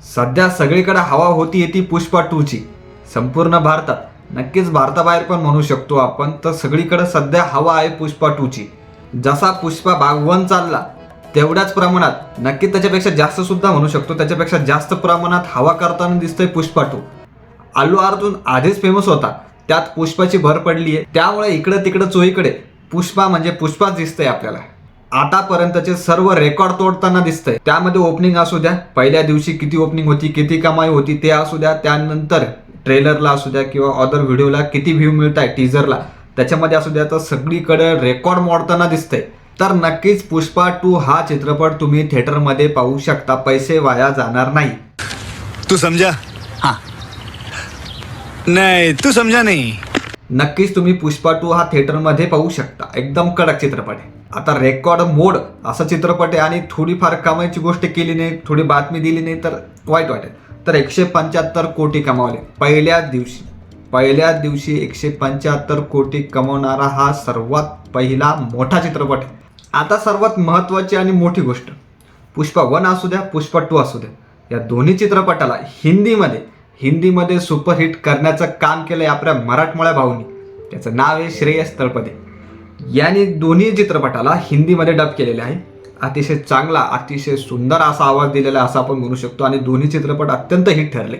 सध्या सगळीकडे हवा होती ती पुष्पा टूची. संपूर्ण भारतात. नक्कीच भारताबाहेर पण म्हणू शकतो आपण तर सगळीकडे सध्या हवा आहे पुष्पा टूची. जसा पुष्पा भाग वन चालला तेवढ्याच प्रमाणात नक्की त्याच्यापेक्षा जास्त सुद्धा म्हणू शकतो त्याच्यापेक्षा जास्त प्रमाणात हवा करताना दिसतंय पुष्पा टू. अल्लू अर्जुन आधीच फेमस होता. त्यात पुष्पाची भर पडली आहे त्यामुळे इकडं तिकडं चोईकडे पुष्पा म्हणजे पुष्पाच दिसतंय आपल्याला. आतापर्यंतचे सर्व रेकॉर्ड तोडताना दिसतंय. त्यामध्ये ओपनिंग असू द्या पहिल्या दिवशी किती ओपनिंग होती किती कमाई होती ते असू द्या त्यानंतर ट्रेलरला असू द्या किंवा अदर व्हिडिओला किती व्ह्यू मिळत आहे टीजरला त्याच्यामध्ये असू द्या तर सगळीकडे रेकॉर्ड मोडताना दिसतंय. तर नक्कीच पुष्पा टू हा चित्रपट तुम्ही थिएटरमध्ये पाहू शकता पैसे वाया जाणार नाही. तू समझा हाँ. नहीं तू समझा नहीं. नक्कीच तुम्ही पुष्पा टू हा थिएटरमध्ये पाहू शकता. एकदम कडक चित्रपट आहे. आता रेकॉर्ड मोड असा चित्रपट आहे आणि थोडीफार कमाईची गोष्ट केली नाही थोडी बातमी दिली नाही तर वाईट वाटेल. तर एकशे पंच्याहत्तर कोटी कमावले. पहिल्याच दिवशी पहिल्याच दिवशी एकशे पंच्याहत्तर कोटी कमवणारा हा सर्वात पहिला मोठा चित्रपट आहे. आता सर्वात महत्त्वाची आणि मोठी गोष्ट पुष्पा वन असू द्या पुष्पा टू असू द्या या दोन्ही चित्रपटाला हिंदीमध्ये हिंदीमध्ये सुपरहिट करण्याचं काम केलं आहे आपल्या मराठमोळ्या भाऊनी. त्याचं नाव आहे श्रेयस तळपदे. याने दोन्ही चित्रपटाला हिंदीमध्ये डब केलेले आहे. अतिशय चांगला अतिशय सुंदर असा आवाज दिलेला आहे असं आपण म्हणू शकतो आणि दोन्ही चित्रपट अत्यंत हिट ठरले.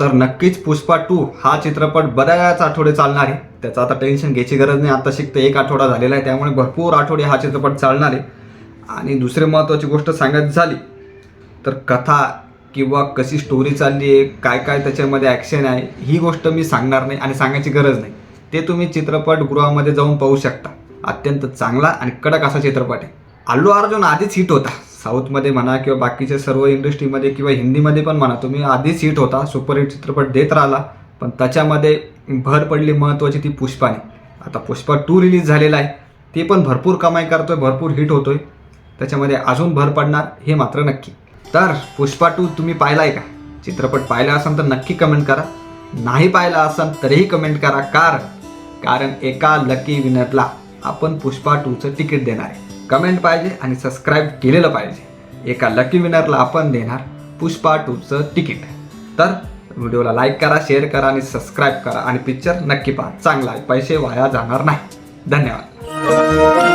तर नक्कीच पुष्पा टू हा चित्रपट बऱ्याच आठवडे चालणार आहे. त्याचं आता टेन्शन घ्यायची गरज नाही. आता शिकतं एक आठवडा झालेला आहे. त्यामुळे भरपूर आठवडे हा चित्रपट चालणार आहे. आणि दुसरी महत्त्वाची गोष्ट सांगायची झाली तर कथा किंवा कशी स्टोरी चालली आहे काय काय त्याच्यामध्ये ॲक्शन आहे ही गोष्ट मी सांगणार नाही आणि सांगायची गरज नाही. ते तुम्ही चित्रपटगृहामध्ये जाऊन पाहू शकता. अत्यंत चांगला आणि कडक असा चित्रपट आहे. अल्लू अर्जुन आधीच हिट होता. साऊथमध्ये म्हणा किंवा बाकीच्या सर्व इंडस्ट्रीमध्ये किंवा हिंदीमध्ये पण म्हणा तुम्ही आधीच हिट होता. सुपरहिट चित्रपट देत राहिला. पण त्याच्यामध्ये भर पडली महत्त्वाची ती पुष्पाने आता पुष्पा टू रिलीज झालेला आहे. ते पण भरपूर कमाई करतो आहे भरपूर हिट होतो आहे त्याच्यामध्ये अजून भर पडणार हे मात्र नक्की. तर पुष्पा टू तुम्ही पाहिला आहे का? चित्रपट पाहिला असाल तर नक्की कमेंट करा. नाही पाहिला असाल तरीही कमेंट करा. कारण कारण एका लकी विनरला आपण पुष्पा टूचं तिकीट देणार आहे. कमेंट पाहिजे आणि सबस्क्राईब केलेलं पाहिजे. एका लकी विनरला आपण देणार पुष्पा टूचं तिकीट. तर व्हिडिओला लाईक करा शेअर करा आणि सबस्क्राईब करा. आणि पिक्चर नक्की पहा. चांगला आहे. पैसे वाया जाणार नाही. धन्यवाद.